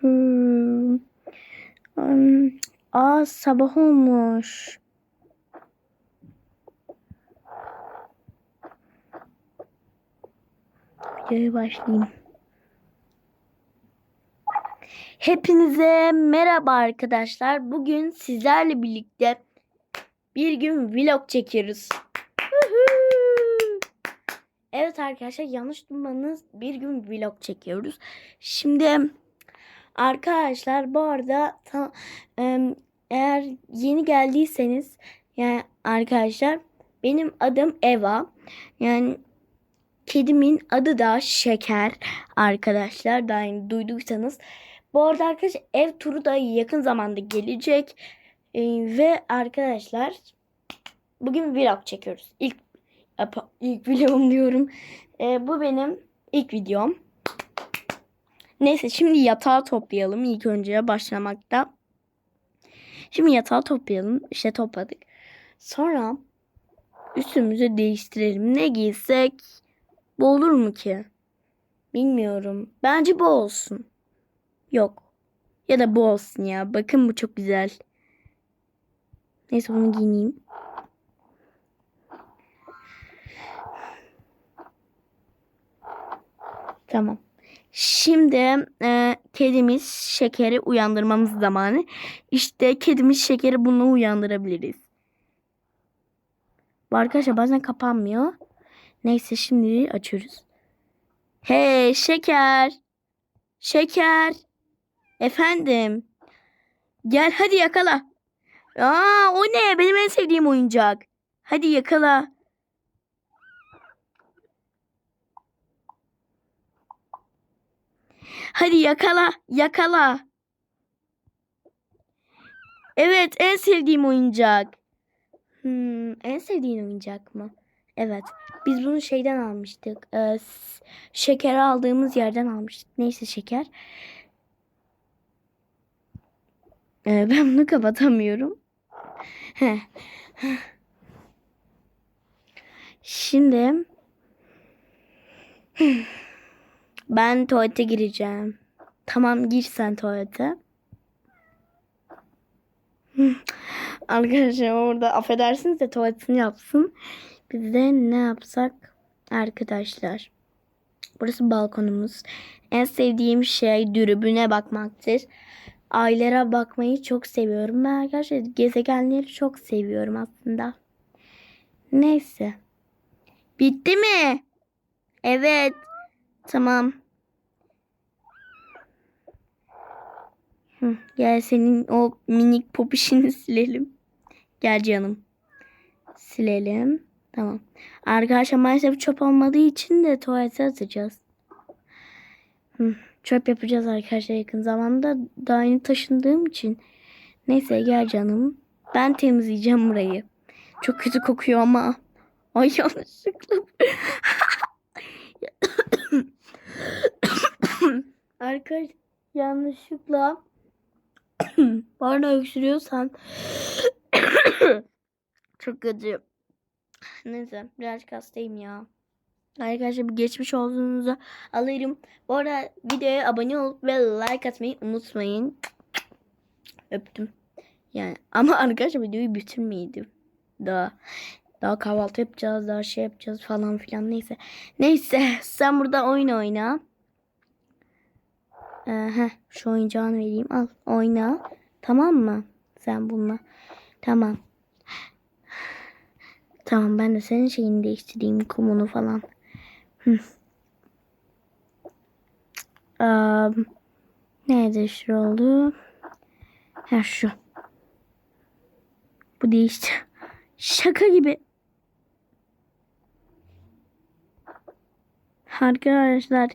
Hmm. Aa sabah olmuş. Videoya başlayayım. Hepinize merhaba arkadaşlar. Bugün sizlerle birlikte bir gün vlog çekiyoruz. Evet arkadaşlar yanlış duymanız bir gün vlog çekiyoruz. Şimdi arkadaşlar bu arada ta- em, eğer yeni geldiyseniz yani arkadaşlar benim adım Eva. Yani kedimin adı da Şeker arkadaşlar. Daha yeni duyduysanız. Bu arada arkadaşlar ev turu da yakın zamanda gelecek. Ee, ve arkadaşlar bugün vlog çekiyoruz. İlk ilk vlogum diyorum. Ee, bu benim ilk videom. Neyse şimdi yatağı toplayalım ilk önce başlamakta. Şimdi yatağı toplayalım. İşte topladık. Sonra üstümüzü değiştirelim. Ne giysek bu olur mu ki? Bilmiyorum. Bence bu olsun. Yok. Ya da bu olsun ya. Bakın bu çok güzel. Neyse bunu giyineyim. Tamam. Şimdi e, kedimiz şekeri uyandırmamız zamanı. İşte kedimiz şekeri bunu uyandırabiliriz. Bu arkadaşlar bazen kapanmıyor. Neyse şimdi açıyoruz. Hey şeker. Şeker. Efendim. Gel hadi yakala. Aa o ne? Benim en sevdiğim oyuncak. Hadi yakala. Hadi yakala, yakala. Evet, en sevdiğim oyuncak. Hmm, en sevdiğin oyuncak mı? Evet. Biz bunu şeyden almıştık. Ee, şekeri aldığımız yerden almıştık. Neyse şeker. Ee, ben bunu kapatamıyorum. Şimdi ben tuvalete gireceğim. Tamam gir sen tuvalete. Arkadaşlar orada affedersiniz de tuvaletini yapsın. Biz de ne yapsak arkadaşlar. Burası balkonumuz. En sevdiğim şey dürbüne bakmaktır. Aylara bakmayı çok seviyorum. Ben arkadaşlar gezegenleri çok seviyorum aslında. Neyse. Bitti mi? Evet. Tamam. Gel senin o minik popişini silelim. Gel canım. Silelim. Tamam. Arkadaşlar maalesef çöp olmadığı için de tuvalete atacağız. Çöp yapacağız arkadaşlar yakın zamanda. Daha yeni taşındığım için. Neyse gel canım. Ben temizleyeceğim burayı. Çok kötü kokuyor ama. Ay yanlışlıkla. Arkadaş yanlışlıkla bana öksürüyorsan çok kötü. Neyse birazcık hastayım ya. Arkadaşlar bir geçmiş olduğunuzu alırım. Bu arada videoya abone olup ve like atmayı unutmayın. Öptüm. Yani ama arkadaşlar videoyu bitirmeydim. Daha daha kahvaltı yapacağız, daha şey yapacağız falan filan neyse. Neyse sen burada oyun oyna. Ee, şu oyuncağını vereyim. Al oyna. Tamam mı? Sen bununla. Tamam. Tamam ben de senin şeyini değiştireyim. Kumunu falan. Um, nerede şu oldu? Ha şu. Bu değişti. Şaka gibi. Arkadaşlar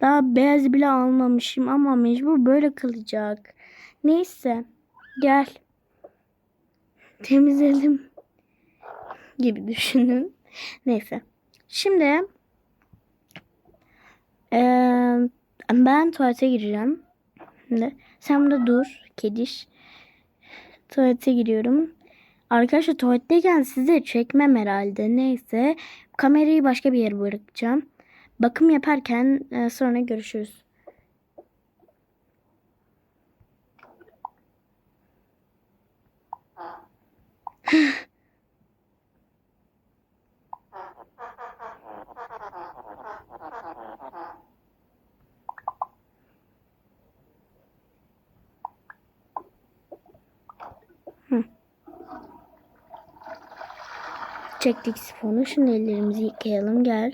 daha beyaz bile almamışım ama mecbur böyle kalacak. Neyse gel. Temizledim gibi düşünün. Neyse. Şimdi eee, ben tuvalete gireceğim. Şimdi sen burada dur kediş. Tuvalete giriyorum. Arkadaşlar tuvaletteyken size çekmem herhalde. Neyse. Kamerayı başka bir yere bırakacağım bakım yaparken e, sonra görüşürüz. Çektik sifonu. Şimdi ellerimizi yıkayalım. Gel.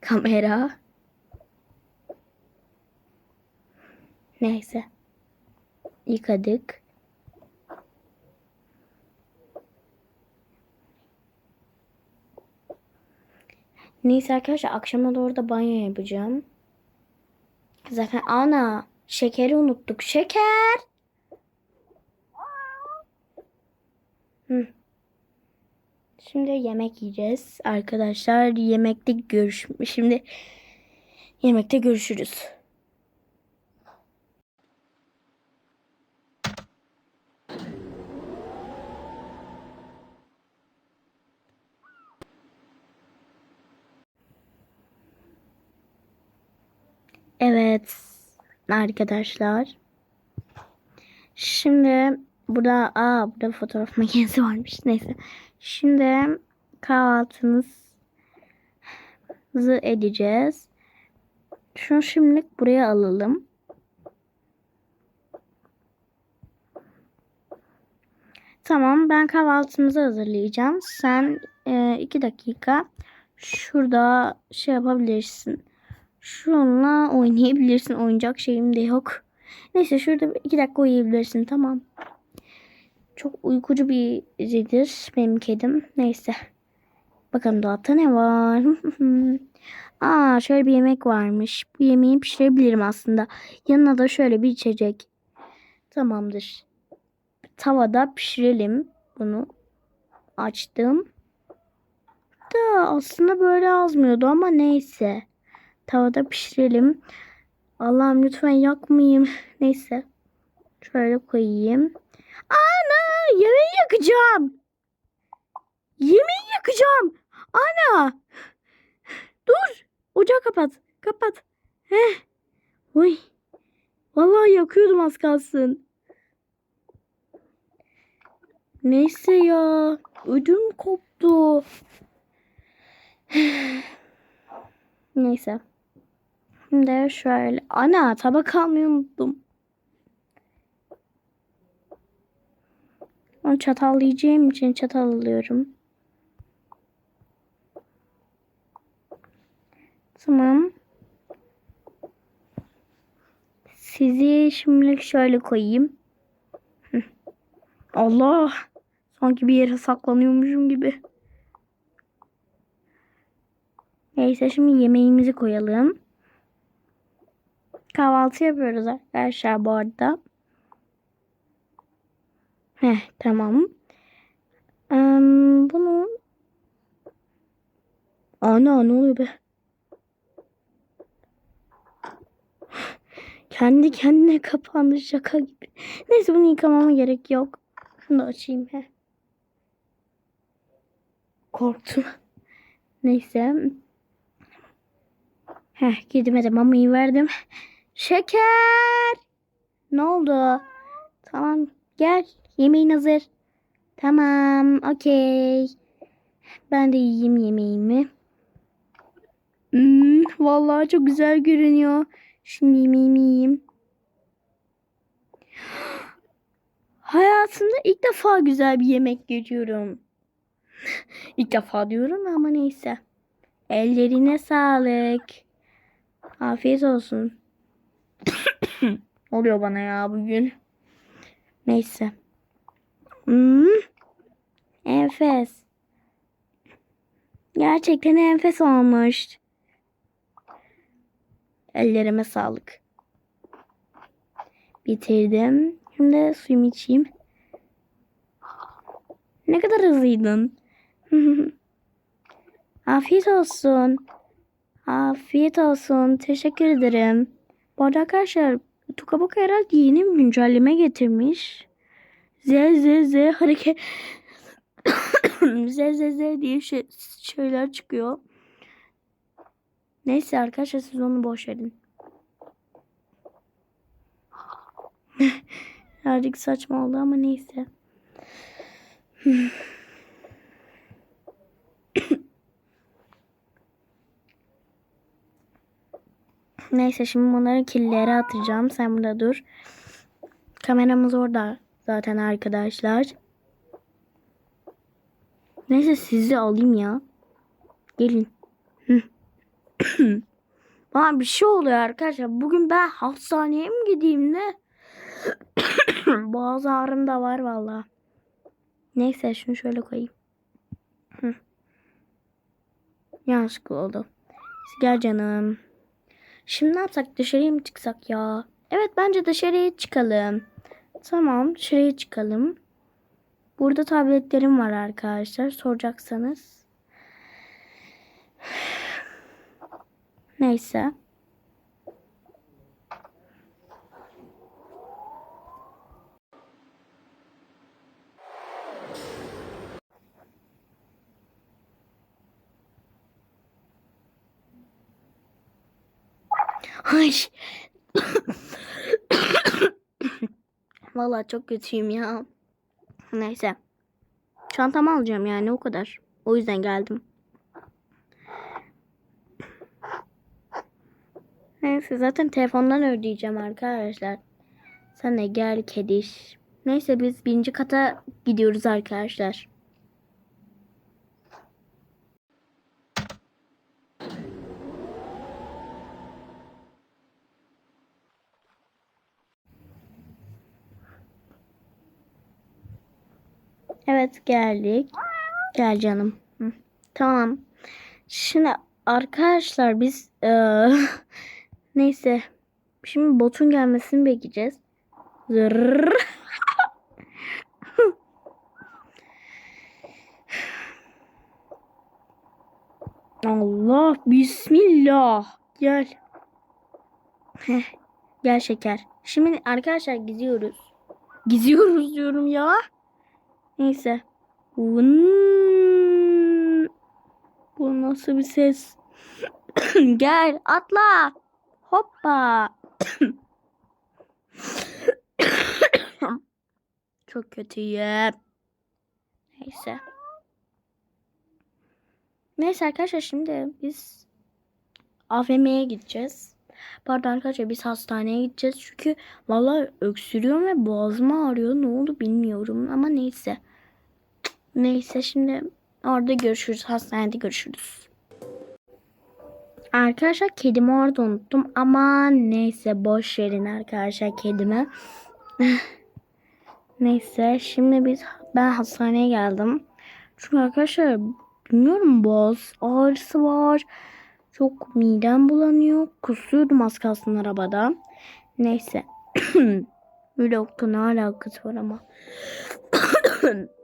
Kamera. Neyse. Yıkadık. Neyse arkadaşlar akşama doğru da banyo yapacağım. Zaten ana şekeri unuttuk. Şeker. Hı. Şimdi yemek yiyeceğiz arkadaşlar. Yemekte görüş şimdi yemekte görüşürüz. Evet arkadaşlar. Şimdi burada aa burada fotoğraf makinesi varmış. Neyse. Şimdi kahvaltımızı edeceğiz. Şunu şimdilik buraya alalım. Tamam ben kahvaltımızı hazırlayacağım. Sen e, iki dakika şurada şey yapabilirsin. Şununla oynayabilirsin. Oyuncak şeyim de yok. Neyse şurada iki dakika uyuyabilirsin. Tamam. Çok uykucu bir biridir benim kedim. Neyse. Bakalım dolapta ne var? Aa şöyle bir yemek varmış. Bu yemeği pişirebilirim aslında. Yanına da şöyle bir içecek. Tamamdır. Tavada pişirelim bunu. Açtım. Da aslında böyle azmıyordu ama neyse. Tavada pişirelim. Allah'ım lütfen yakmayayım. Neyse. Şöyle koyayım. Ana! Yemeği yakacağım. Yemeği yakacağım. Ana! Dur. Ocağı kapat. Kapat. Heh. Uy. Vallahi yakıyordum az kalsın. Neyse ya. Ödüm koptu. Neyse. Şimdi şöyle. Ana tabak almayı unuttum. Onu çatallayacağım için çatal alıyorum. Tamam. Sizi şimdilik şöyle koyayım. Allah. Sanki bir yere saklanıyormuşum gibi. Neyse şimdi yemeğimizi koyalım. Kahvaltı yapıyoruz arkadaşlar bu arada. Heh tamam. Ee, bunu Ana ne oluyor be? Kendi kendine kapandı şaka gibi. Neyse bunu yıkamama gerek yok. Şunu da açayım he. Korktum. Neyse. Heh gidime de mamayı verdim. Şeker. Ne oldu? Tamam gel. Yemeğin hazır. Tamam okey. Ben de yiyeyim yemeğimi. Hmm, vallahi çok güzel görünüyor. Şimdi yemeğimi yiyeyim. Hayatımda ilk defa güzel bir yemek görüyorum. ilk defa diyorum ama neyse. Ellerine sağlık. Afiyet olsun. Oluyor bana ya bugün. Neyse. Hmm. Enfes. Gerçekten enfes olmuş. Ellerime sağlık. Bitirdim. Şimdi suyumu içeyim. Ne kadar hızlıydın. Afiyet olsun. Afiyet olsun. Teşekkür ederim. Bu arada arkadaşlar Tukaboka herhalde yeni bir güncelleme getirmiş. Z Z Z hareket Z Z Z diye şey, şeyler çıkıyor. Neyse arkadaşlar siz onu boş verin. Birazcık saçma oldu ama neyse. neyse şimdi bunları killeri atacağım. Sen burada dur. Kameramız orada zaten arkadaşlar. Neyse sizi alayım ya. Gelin. Bana bir şey oluyor arkadaşlar. Bugün ben hastaneye mi gideyim ne? Boğaz ağrım da var valla. Neyse şunu şöyle koyayım. Yanlışlıkla oldu. Gel canım. Şimdi ne yapsak dışarıya mı çıksak ya? Evet bence dışarıya çıkalım. Tamam dışarıya çıkalım. Burada tabletlerim var arkadaşlar soracaksanız. Neyse. Ay. Vallahi çok kötüyüm ya. Neyse. Çantamı alacağım yani o kadar. O yüzden geldim. Neyse zaten telefondan ödeyeceğim arkadaşlar. De gel kediş. Neyse biz birinci kata gidiyoruz arkadaşlar. Evet geldik. Gel canım. Hı. Tamam. Şimdi arkadaşlar biz eee, neyse şimdi botun gelmesini bekleyeceğiz. Zırrrr. Allah bismillah. Gel. Heh, gel şeker. Şimdi arkadaşlar gidiyoruz. Gidiyoruz diyorum ya. Neyse. Bu nasıl bir ses? Gel atla. Hoppa. Çok kötüyüm. Neyse. Neyse arkadaşlar şimdi biz AVM'ye gideceğiz. Pardon arkadaşlar biz hastaneye gideceğiz. Çünkü vallahi öksürüyorum ve boğazım ağrıyor. Ne oldu bilmiyorum ama neyse. Neyse şimdi orada görüşürüz. Hastanede görüşürüz. Arkadaşlar kedimi orada unuttum ama neyse boş verin arkadaşlar kedimi. neyse şimdi biz ben hastaneye geldim. Çünkü arkadaşlar bilmiyorum boğaz ağrısı var. Çok midem bulanıyor. Kusuyordum az kalsın arabada. Neyse. Vlog'da ne alakası var ama.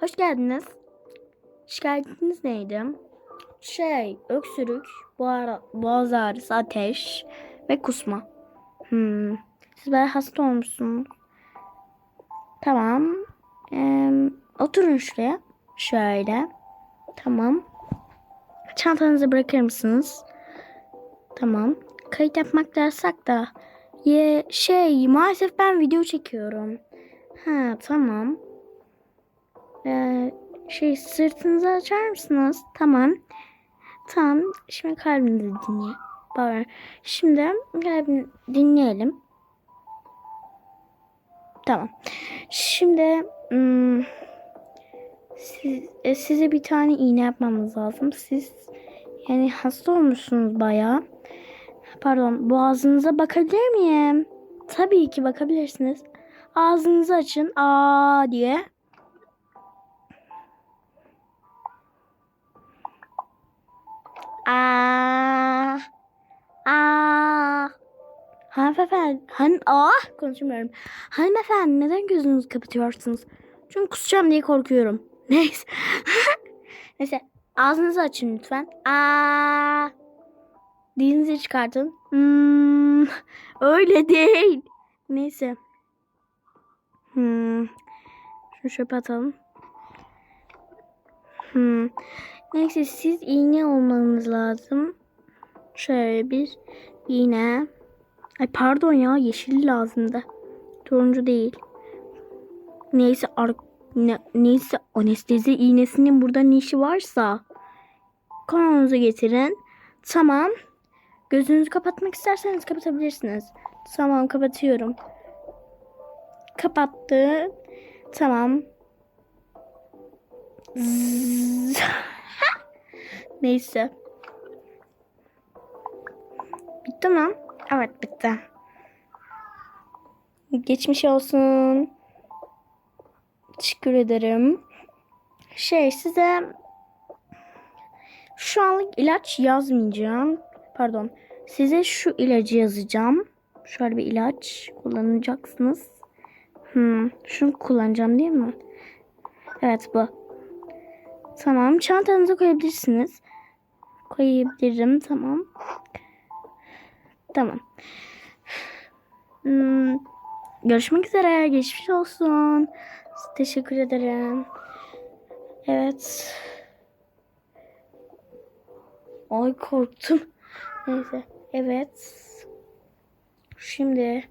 Hoş geldiniz. Şikayetiniz neydi? Şey, öksürük, boğaz, boğaz ağrısı, ateş ve kusma. Hmm. Siz böyle hasta olmuşsunuz. Tamam. Ee, oturun şuraya. Şöyle. Tamam. Çantanızı bırakır mısınız? Tamam. Kayıt yapmak da yasak da. Ye, şey maalesef ben video çekiyorum. Ha tamam. Ee, şey sırtınızı açar mısınız? Tamam. Tamam. Şimdi kalbinizi dinle. Pardon. Şimdi kalbini dinleyelim. Tamam. Şimdi hmm, e, size bir tane iğne yapmamız lazım. Siz yani hasta olmuşsunuz bayağı. Pardon boğazınıza bakabilir miyim? Tabii ki bakabilirsiniz. Ağzınızı açın. Aa diye. Aa. Aa. Hanımefendi, han ah konuşamıyorum. Hanımefendi neden gözünüzü kapatıyorsunuz? Çünkü kusacağım diye korkuyorum. Neyse. Neyse ağzınızı açın lütfen. Aa. Dilinizi çıkartın. Hmm, öyle değil. Neyse. Hmm. Şunu çöpe atalım. Hmm. Neyse siz iğne olmanız lazım. Şöyle bir iğne. Ay pardon ya yeşil lazımdı. Turuncu değil. Neyse ar ne, neyse anestezi iğnesinin burada ne işi varsa kolunuzu getirin. Tamam. Gözünüzü kapatmak isterseniz kapatabilirsiniz. Tamam kapatıyorum. Kapattı. Tamam. Neyse. Bitti mi? Evet bitti. Geçmiş olsun. Teşekkür ederim. Şey size şu anlık ilaç yazmayacağım. Pardon. Size şu ilacı yazacağım. Şöyle bir ilaç kullanacaksınız. Hmm, şunu kullanacağım değil mi? Evet bu. Tamam. Çantanıza koyabilirsiniz. Koyabilirim. Tamam. Tamam. Hmm, görüşmek üzere. Geçmiş olsun. Teşekkür ederim. Evet. Ay korktum. Neyse. Evet. Şimdi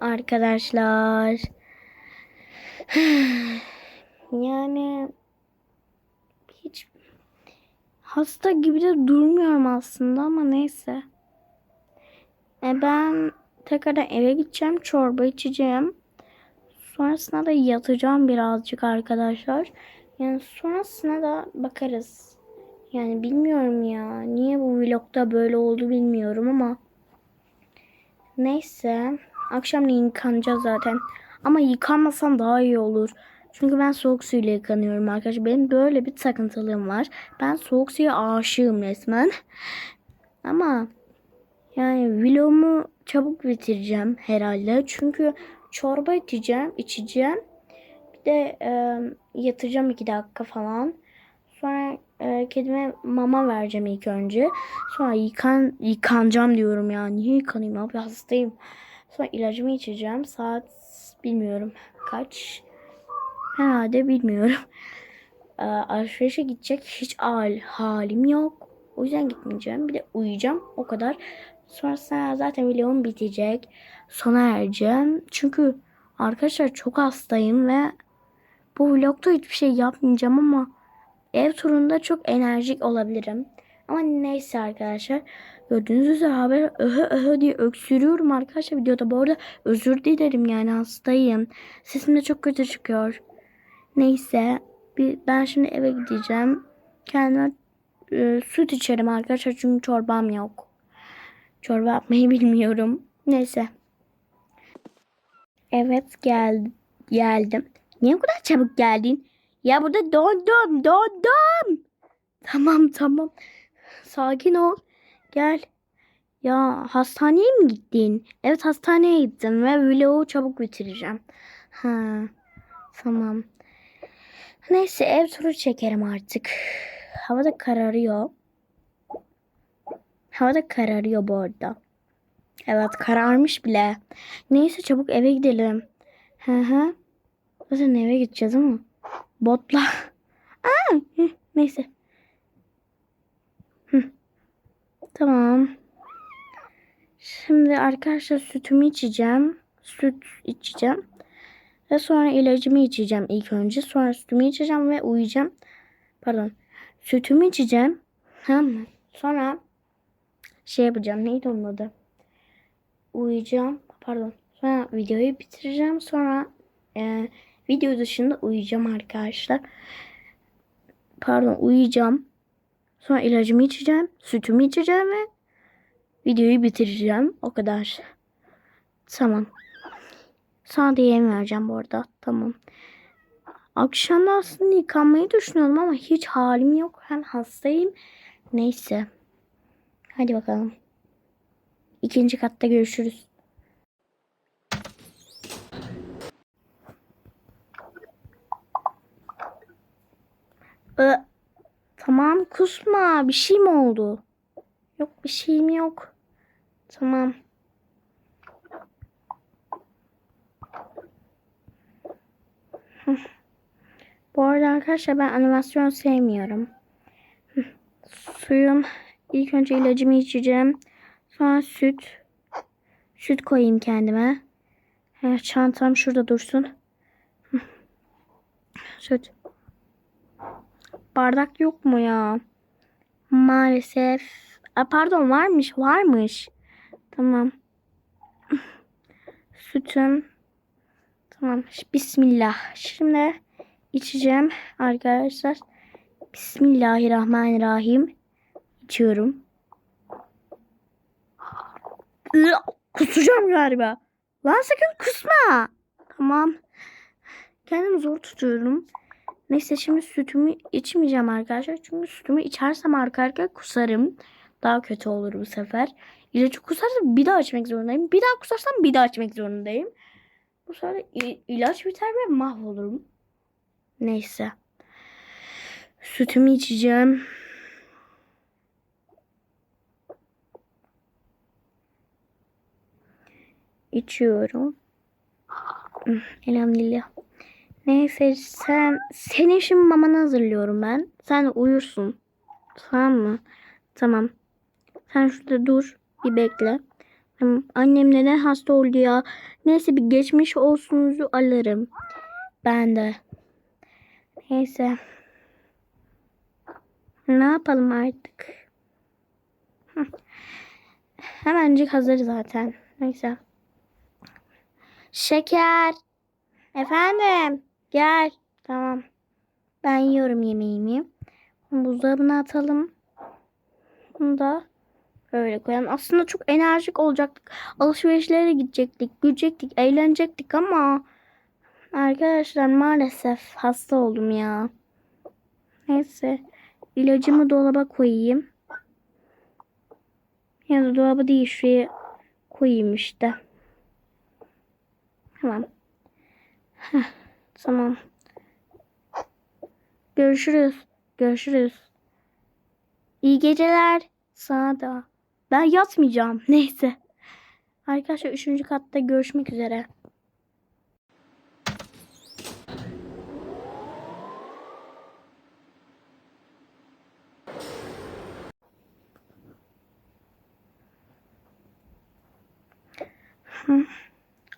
arkadaşlar yani hasta gibi de durmuyorum aslında ama neyse. E ben tekrardan eve gideceğim. Çorba içeceğim. Sonrasında da yatacağım birazcık arkadaşlar. Yani sonrasına da bakarız. Yani bilmiyorum ya. Niye bu vlogda böyle oldu bilmiyorum ama. Neyse. Akşamleyin yıkanacağız zaten. Ama yıkanmasam daha iyi olur. Çünkü ben soğuk suyla yıkanıyorum arkadaşlar. Benim böyle bir takıntılığım var. Ben soğuk suya aşığım resmen. Ama yani vlogumu çabuk bitireceğim herhalde. Çünkü çorba içeceğim, içeceğim. Bir de e, yatacağım iki dakika falan. Sonra e, kedime mama vereceğim ilk önce. Sonra yıkan yıkanacağım diyorum ya. Niye yıkanayım abi hastayım. Sonra ilacımı içeceğim. Saat bilmiyorum kaç. Herhalde bilmiyorum. E, alışverişe gidecek hiç hal, halim yok. O yüzden gitmeyeceğim. Bir de uyuyacağım. O kadar. Sonrasında zaten videom bitecek. Sona ereceğim. Çünkü arkadaşlar çok hastayım ve bu vlogda hiçbir şey yapmayacağım ama ev turunda çok enerjik olabilirim. Ama neyse arkadaşlar. Gördüğünüz üzere haber öhö öhö diye öksürüyorum arkadaşlar videoda. Bu arada özür dilerim yani hastayım. Sesim de çok kötü çıkıyor. Neyse. Ben şimdi eve gideceğim. Kendime e, süt içerim arkadaşlar çünkü çorbam yok. Çorba yapmayı bilmiyorum. Neyse. Evet gel geldim. Niye bu kadar çabuk geldin? Ya burada dondum dondum. Tamam tamam. Sakin ol. Gel. Ya hastaneye mi gittin? Evet hastaneye gittim ve vlogu çabuk bitireceğim. Ha, tamam. Neyse ev turu çekerim artık. Hava da kararıyor. Hava da kararıyor bu arada. Evet kararmış bile. Neyse çabuk eve gidelim. Hı hı. Zaten eve gideceğiz ama. Botla. Aa, hı, neyse. Hı. Tamam. Şimdi arkadaşlar sütümü içeceğim. Süt içeceğim. Ve sonra ilacımı içeceğim ilk önce. Sonra sütümü içeceğim ve uyuyacağım. Pardon. Sütümü içeceğim. Tamam mı? Sonra şey yapacağım. Neydi onun adı? Uyuyacağım. Pardon. Sonra videoyu bitireceğim. Sonra e, video dışında uyuyacağım arkadaşlar. Pardon uyuyacağım. Sonra ilacımı içeceğim. Sütümü içeceğim ve videoyu bitireceğim. O kadar. Tamam. Sana da yem vereceğim bu arada. Tamam. Akşam da aslında yıkanmayı düşünüyorum ama hiç halim yok. Hem hastayım. Neyse. Hadi bakalım. İkinci katta görüşürüz. Ö, tamam kusma. Bir şey mi oldu? Yok bir şeyim yok. Tamam. Bu arada arkadaşlar ben animasyon sevmiyorum. Suyum. İlk önce ilacımı içeceğim. Sonra süt. Süt koyayım kendime. Çantam şurada dursun. Süt. Bardak yok mu ya? Maalesef Aa, pardon varmış varmış. Tamam. Sütüm. Tamam. Bismillah. Şimdi içeceğim arkadaşlar. Bismillahirrahmanirrahim. İçiyorum. Kusacağım galiba. Lan sakın kusma. Tamam. Kendimi zor tutuyorum. Neyse şimdi sütümü içmeyeceğim arkadaşlar. Çünkü sütümü içersem arka arkaya kusarım. Daha kötü olur bu sefer. İlacı kusarsam bir daha içmek zorundayım. Bir daha kusarsam bir daha içmek zorundayım. Bu sefer il- ilaç biter ve mahvolurum. Neyse. Sütümü içeceğim. İçiyorum. Hı, Elhamdülillah. Neyse sen senin şimdi mamanı hazırlıyorum ben. Sen uyursun. Tamam mı? Tamam. Sen şurada dur. Bir bekle. Annem neden hasta oldu ya? Neyse bir geçmiş olsunuzu alırım. Ben de. Neyse. Ne yapalım artık? Hemencik hazır zaten. Neyse. Şeker. Efendim. Gel. Tamam. Ben yiyorum yemeğimi. Buzdolabına atalım. Bunu da böyle koyalım. Aslında çok enerjik olacaktık. Alışverişlere gidecektik, gülecektik, eğlenecektik ama arkadaşlar maalesef hasta oldum ya. Neyse. ilacımı dolaba koyayım. Ya da dolaba değil şuraya koyayım işte. Tamam. Heh, tamam. Görüşürüz. Görüşürüz. İyi geceler. Sana da. Ben yatmayacağım. Neyse. Arkadaşlar 3. katta görüşmek üzere.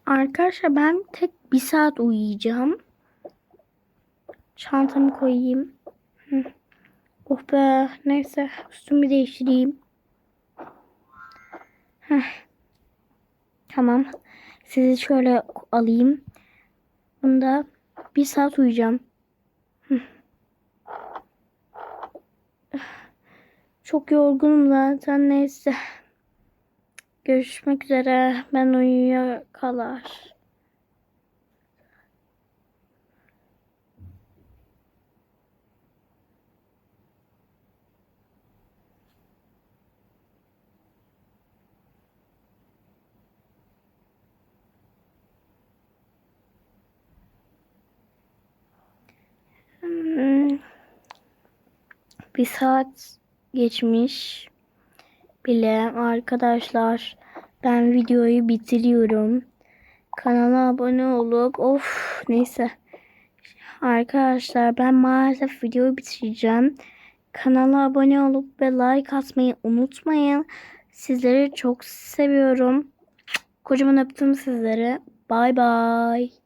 Arkadaşlar ben tek bir saat uyuyacağım. Çantamı koyayım. Oh be neyse üstümü değiştireyim. Heh. Tamam. Sizi şöyle alayım. Bunda bir saat uyuyacağım. Çok yorgunum zaten neyse. Görüşmek üzere. Ben uyuyakalar. Hmm. Bir saat geçmiş bile arkadaşlar. Ben videoyu bitiriyorum. Kanala abone olup of neyse. Arkadaşlar ben maalesef videoyu bitireceğim. Kanala abone olup ve like atmayı unutmayın. Sizleri çok seviyorum. Kocaman öptüm sizleri. Bay bay.